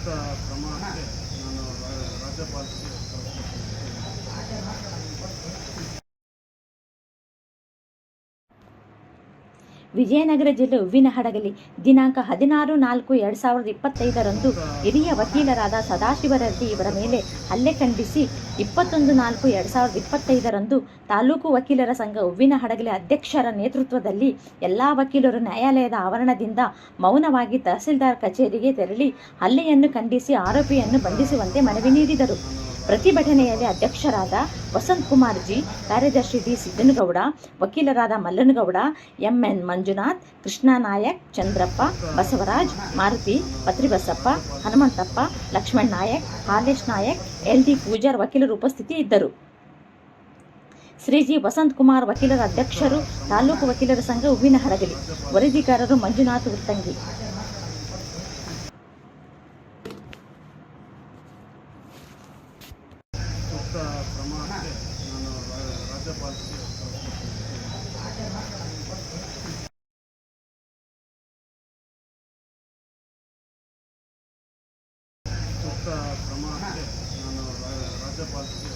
ಸೂಕ್ತ ಕ್ರಮಕ್ಕೆ ನಾನು ರಾಜ್ಯಪಾಲರಿಗೆ ವಿಜಯನಗರ ಜಿಲ್ಲೆ ಹೂವಿನಹಡಗಲಿ ದಿನಾಂಕ ಹದಿನಾರು ನಾಲ್ಕು ಎರಡು ಸಾವಿರದ ಇಪ್ಪತ್ತೈದರಂದು ಹಿರಿಯ ವಕೀಲರಾದ ಸದಾಶಿವ ರೆಡ್ಡಿ ಇವರ ಮೇಲೆ ಹಲ್ಲೆ ಖಂಡಿಸಿ ಇಪ್ಪತ್ತೊಂದು ನಾಲ್ಕು ಎರಡು ಸಾವಿರದ ಇಪ್ಪತ್ತೈದರಂದು ತಾಲೂಕು ವಕೀಲರ ಸಂಘ ಹೂವಿನಹಡಗಲಿ ಅಧ್ಯಕ್ಷರ ನೇತೃತ್ವದಲ್ಲಿ ಎಲ್ಲ ವಕೀಲರು ನ್ಯಾಯಾಲಯದ ಆವರಣದಿಂದ ಮೌನವಾಗಿ ತಹಸೀಲ್ದಾರ್ ಕಚೇರಿಗೆ ತೆರಳಿ ಹಲ್ಲೆಯನ್ನು ಖಂಡಿಸಿ ಆರೋಪಿಯನ್ನು ಬಂಧಿಸುವಂತೆ ಮನವಿ ನೀಡಿದರು. ಪ್ರತಿಭಟನೆಯಲ್ಲಿ ಅಧ್ಯಕ್ಷರಾದ ವಸಂತ್ ಕುಮಾರ್ ಜಿ ಕಾರ್ಯದರ್ಶಿ ಡಿ ಸಿದ್ದನಗೌಡ, ವಕೀಲರಾದ Mallanagouda, MN Manjunath, Krishna Nayak, Chandrappa, Basavaraj, Maruti, Patribasappa, Hanumanthappa, Lakshman Nayak, Halesh Nayak L D Pujar ವಕೀಲರು ಉಪಸ್ಥಿತಿ ಇದ್ದರು. ಶ್ರೀಜಿ ವಸಂತ್ ಕುಮಾರ್ ವಕೀಲರ ಅಧ್ಯಕ್ಷರು, ತಾಲೂಕು ವಕೀಲರ ಸಂಘ ಹೂವಿನ ಹಡಗಲಿ ವರದಿಗಾರರು ಮಂಜುನಾಥ್ ಉತ್ತಂಗಿ ಸೂಕ್ತ ಪ್ರಮಾಣಕ್ಕೆ ನಾನು ರಾಜ್ಯಪಾಲರಿಗೆ ಸೂಕ್ತ ಪ್ರಮಾಣಕ್ಕೆ ನಾನು ರಾಜ್ಯಪಾಲರಿಗೆ